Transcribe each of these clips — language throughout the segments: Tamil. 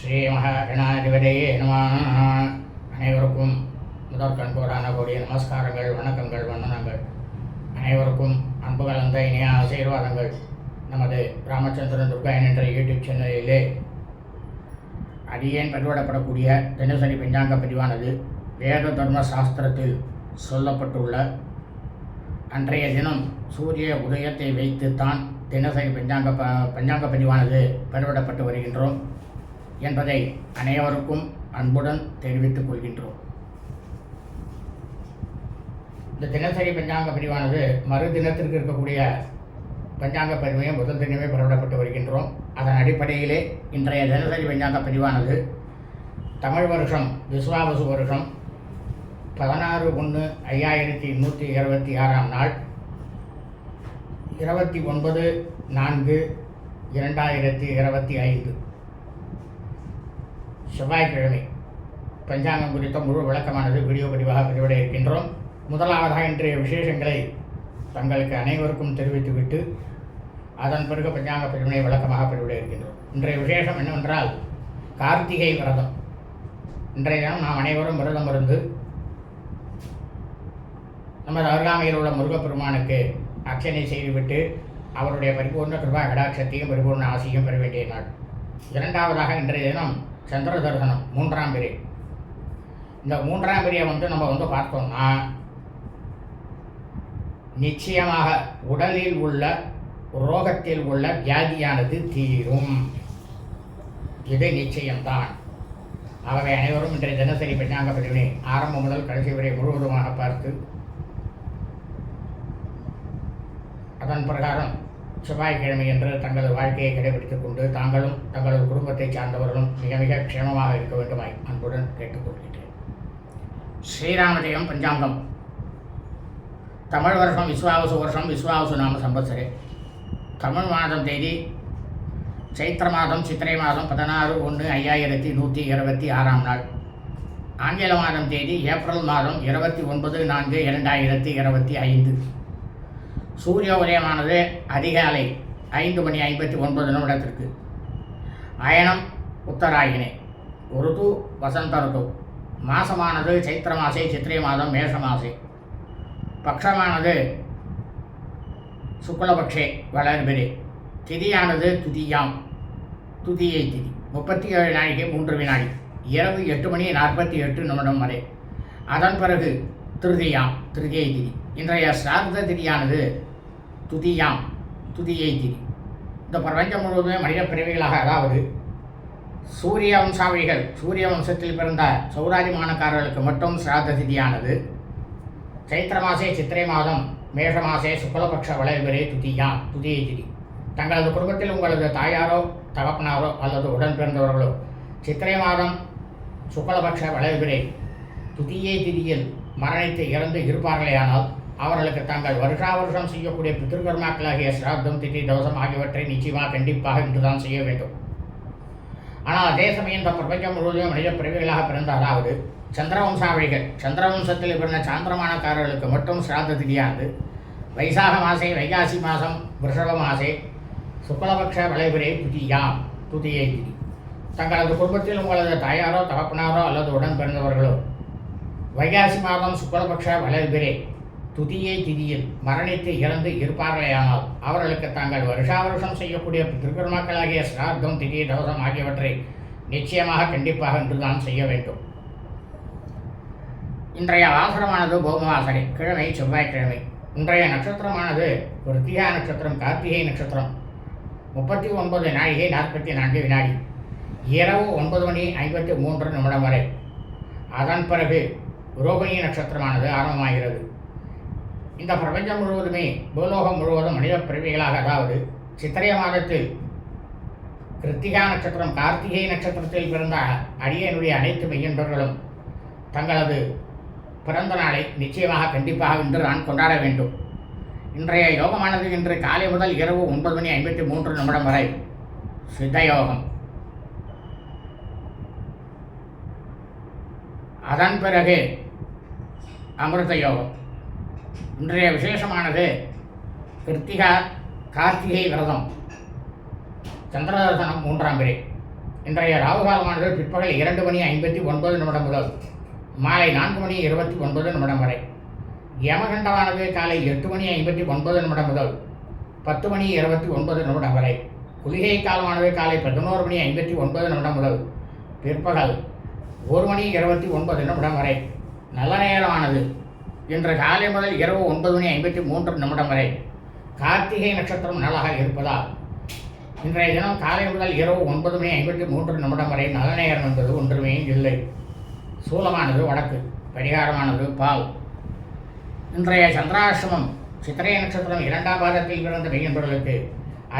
ஸ்ரீ மகாகணாதிபதியே நம. அனைவருக்கும் முதற்கண் கோடான கூடிய நமஸ்காரங்கள் வணக்கங்கள் வந்தனங்கள். அனைவருக்கும் அன்பு கலந்த இனிய ஆசீர்வாதங்கள். நமது ராமச்சந்திரன் துர்காயன் என்ற யூடியூப் சேனலிலே அடியேன் பதிவிடப்படக்கூடிய தினசரி பஞ்சாங்க பதிவானது வேத தர்ம சாஸ்திரத்தில் சொல்லப்பட்டுள்ள அன்றைய தினம் சூரிய உதயத்தை வைத்து தான் தினசரி பஞ்சாங்க ப பஞ்சாங்க பதிவானது பதிவிடப்பட்டு வருகின்றோம். என்பதை அனைவருக்கும் அன்புடன் தெரிவித்துக் கொள்கின்றோம். இந்த தினசரி பஞ்சாங்க பிரிவானது மறு தினத்திற்கு இருக்கக்கூடிய பஞ்சாங்க பதிவையும் முதல் தினமே பதிவிடப்பட்டு வருகின்றோம். அதன் அடிப்படையிலே இன்றைய தினசரி பஞ்சாங்க பதிவானது தமிழ் வருஷம் விஸ்வாபசு வருஷம் பதினாறு ஒன்று ஐயாயிரத்தி நூற்றி இருபத்தி ஆறாம் நாள் இருபத்தி ஒன்பது நான்கு இரண்டாயிரத்தி இருபத்தி ஐந்து. செவ்வாய்க்கிழமை பஞ்சாங்கம் குறித்த முழு விளக்கமானது வீடியோ பதிவாக பதிவிட இருக்கின்றோம் முதலாவதாக இன்றைய விசேஷங்களை தங்களுக்கு அனைவருக்கும் தெரிவித்துவிட்டு அதன் பிறகு பஞ்சாங்க பிரிவினை விளக்கமாக பதிவிட இருக்கின்றோம் இன்றைய விசேஷம் என்னவென்றால் கார்த்திகை விரதம். இன்றைய தினம் நாம் அனைவரும் விரதம் இருந்து நமது அருகாமையில் உள்ள முருகப்பெருமானுக்கு அர்ச்சனை செய்துவிட்டு அவருடைய பரிபூர்ண கிருபா கடாட்சத்தையும் பரிபூர்ண ஆசையும் பெற வேண்டிய நாள். இரண்டாவதாக இன்றைய தினம் சந்திர தரிசனம் மூன்றாம் பிரி இந்த மூன்றாம் பிரியை வந்து நம்ம வந்து பார்த்தோம்னா நிச்சயமாக உடலில் உள்ள ரோகத்தில் உள்ள வியாதியானது தீரும். இது நிச்சயம்தான். ஆகவே அனைவரும் இன்றைய தினசரி பஞ்சாங்க பதிவினை ஆரம்பம் முதல் கடைசி வரை முழுவதுமாக பார்த்து அதன் பிரகாரம் செவ்வாய்க்கிழமை என்று தங்களது வாழ்க்கையை கடைபிடித்துக் கொண்டு தாங்களும் தங்களது குடும்பத்தைச் சார்ந்தவர்களும் மிக மிக க்ஷேமமாக இருக்க வேண்டுமாய் அன்புடன் கேட்டுக்கொள்கிறேன் ஸ்ரீராமஜெயம் பஞ்சாங்கம். தமிழ் வருஷம் விஸ்வாவசு வருஷம் விஸ்வாவசு நாம சம்பத்சரே. தமிழ் மாதம் தேதி சைத்திர மாதம் சித்திரை மாதம் பதினாறு ஒன்று ஐயாயிரத்தி நூற்றி இருபத்தி ஆறாம் நாள். ஆங்கில மாதம் தேதி ஏப்ரல் மாதம் இருபத்தி ஒன்பது நான்கு இரண்டாயிரத்தி இருபத்தி ஐந்து. சூரிய உதயமானது அதிகாலை ஐந்து மணி ஐம்பத்தி ஒன்பது நிமிடத்திற்கு. அயனம் உத்தராயினே. ருது வசந்த ருது. மாசமானது சைத்திர மாசே சித்திரை மாதம் மேஷ மாசே. பக்ஷமானது சுக்லபக்ஷே வளர்பிரே. திதியானது துதியாம். துதியை திதி. முப்பத்தி ஏழு நாழிகை மூன்று வினாடி. இரவு எட்டு மணி நாற்பத்தி எட்டு நிமிடம் வரை. அதன் பிறகு திருதியாம் திருதியை திதி. இன்றைய சார்ந்த திதியானது துதியாம். துதியை திரி இந்த பிரபஞ்சம் முழுவதுமே மனித பிறவிகளாக அதாவது சூரிய வம்சாவளிகள் சூரிய வம்சத்தில் பிறந்த சௌராஜிமானக்காரர்களுக்கு மட்டும் சிராத்த திதியானது. சைத்திர மாசே சித்திரை மாதம் மேஷ மாசே சுக்லபக்ஷ வளைவரே துதியாம் துதியை திதி தங்களது குடும்பத்தில் உங்களது தாயாரோ தகப்பனாரோ அல்லது உடன் பிறந்தவர்களோ சித்திரை மாதம் சுக்லபக்ஷ வளைவரே துதியை திதியில் மரணித்து இறந்து இருப்பார்களேயானால் அவர்களுக்கு தாங்கள் வருஷா வருஷம் செய்யக்கூடிய பித்திருக்கர்மாக்களாகிய சிராத்தம் திதி தோசம் ஆகியவற்றை நிச்சயமாக கண்டிப்பாக இன்றுதான் செய்ய வேண்டும். ஆனால் அதே சமயம் இந்த பிரபஞ்சம் முழுவதும் மனித பிறவிகளாக பிறந்த அதாவது சந்திரவம்சாவளிகள் சந்திரவம்சத்தில் பிறந்த சாந்திரமானக்காரர்களுக்கு மட்டும் சிராத்த திதியானது. வைசாக மாசே வைகாசி மாதம் விஷப மாசே சுக்லபக்ஷ வளைபிரே துதியாம் துதியை திதி. தங்களது குடும்பத்தில் உங்களது தாயாரோ தகப்பனாரோ அல்லது உடன் பிறந்தவர்களோ வைகாசி மாதம் சுக்லபக்ஷ வளர்பிரே துதியை திதியில் மரணித்து இறந்து இருப்பார்களேயானால் அவர்களுக்கு தாங்கள் வருஷா வருஷம் செய்யக்கூடிய திருக்குருமாக்களாகிய சிரார்த்தம் திதி தோஷம் ஆகியவற்றை நிச்சயமாக கண்டிப்பாக இன்றுதான் செய்ய வேண்டும். இன்றைய வாசனமானது பௌமவாசனை கிழமை செவ்வாய்க்கிழமை. இன்றைய நட்சத்திரமானது கிருத்திகா நட்சத்திரம் கார்த்திகை நட்சத்திரம். முப்பத்தி ஒன்பது நாழிகை நாற்பத்தி நான்கு வினாடி. இரவு ஒன்பது மணி ஐம்பத்தி மூன்று நிமிடம் வரை. அதன் பிறகு ரோகிணி நட்சத்திரமானது ஆரம்பமாகிறது. இந்த பிரபஞ்சம் முழுவதுமே பூலோகம் முழுவதும் மனித பிறவிகளாக அதாவது சித்திரை மாதத்தில் கிருத்திகா நட்சத்திரம் கார்த்திகை நட்சத்திரத்தில் பிறந்த அடியனுடைய அனைத்து மெய்யன்பர்களும் தங்களது பிறந்த நாளை நிச்சயமாக கண்டிப்பாக இன்று நான் கொண்டாட வேண்டும். இன்றைய யோகமானது இன்று காலை முதல் இரவு ஒன்பது மணி ஐம்பத்தி மூன்று நிமிடம் வரை சித்த யோகம் அதன் பிறகு அமிர்த யோகம் இன்றைய விசேஷமானது கிருத்திகா கார்த்திகை விரதம். சந்திரதர்சனம் மூன்றாம் பிறை. இன்றைய ராகுகாலமானது பிற்பகல் இரண்டு மணி ஐம்பத்தி ஒன்பது நிமிடம் முதல் மாலை நான்கு மணி இருபத்தி ஒன்பது நிமிடம் வரை. யமகண்டமானது காலை எட்டு மணி ஐம்பத்தி ஒன்பது நிமிடம் முதல் பத்து மணி இருபத்தி ஒன்பது நிமிடம் வரை. குளிகை காலமானது காலை பதினோரு மணி ஐம்பத்தி ஒன்பது நிமிடம் முதல் பிற்பகல் ஒரு மணி இருபத்தி ஒன்பது நிமிடம் வரை. நல்ல நேரமானது. இன்று காலை முதல் இரவு ஒன்பது மணி ஐம்பத்தி மூன்று நிமிடம் வரை கார்த்திகை நட்சத்திரம் நல்லாக இருப்பதால் இன்றைய தினம் காலை முதல் இரவு ஒன்பது மணி ஐம்பத்தி மூன்று நிமிடம் வரை நல்ல நேரம் என்பது ஒன்றுமே இல்லை. சூலமானது வடக்கு பரிகாரமானது பால். இன்றைய சந்திராசிரமம் சித்திரை நட்சத்திரம் இரண்டாம் பாதத்தில் பிறந்த மெய்யன்பர்களுக்கு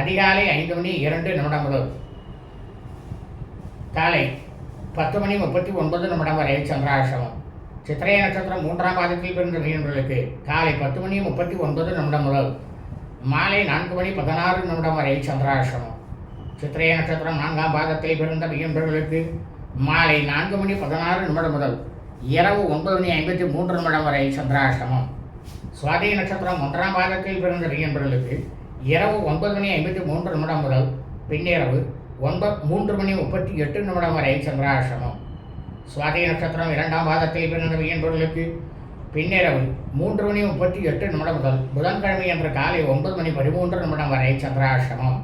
அதிகாலை ஐந்து மணி இரண்டு நிமிடம் முதல் காலை பத்து மணி முப்பத்தி ஒன்பது நிமிடம் வரை சந்திராசிரமம் சித்திரை நட்சத்திரம் மூன்றாம் பாதத்தில் பிறந்த மீனவர்களுக்கு காலை பத்து மணி முப்பத்தி ஒன்பது நிமிடம் முதல் மாலை நான்கு மணி பதினாறு நிமிடம் வரை சந்திராசிரமம் சித்திரை நட்சத்திரம் நான்காம் பாதத்தில் பிறந்த மீனவர்களுக்கு மாலை நான்கு மணி பதினாறு நிமிடம் முதல் இரவு ஒன்பது மணி ஐம்பத்தி மூன்று நிமிடம் வரை சந்திராஷ்டமம். சுவாதி நட்சத்திரம் ஒன்றாம் பாதத்தில் பிறந்த மீனவர்களுக்கு இரவு ஒன்பது மணி ஐம்பத்தி மூன்று நிமிடம் முதல் பின்னிரவு ஒன்பது மூன்று மணி முப்பத்தி எட்டு நிமிடம் வரை சந்திராஷ்டமம். சுவாதி நட்சத்திரம் இரண்டாம் பாதத்தில் பிறந்த மீன்பொருளுக்கு பின்னிரவு மூன்று மணி முப்பத்தி எட்டு நிமிடம் முதல் புதன்கிழமை என்ற காலை ஒன்பது மணி பதிமூன்று நிமிடம் வரை சந்திராசிரமம்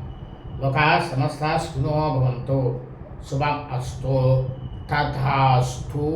லோகா சமஸ்தா சுனோ பவந்தோ. சுபம் அஸ்தோ. ததாஸ்தூ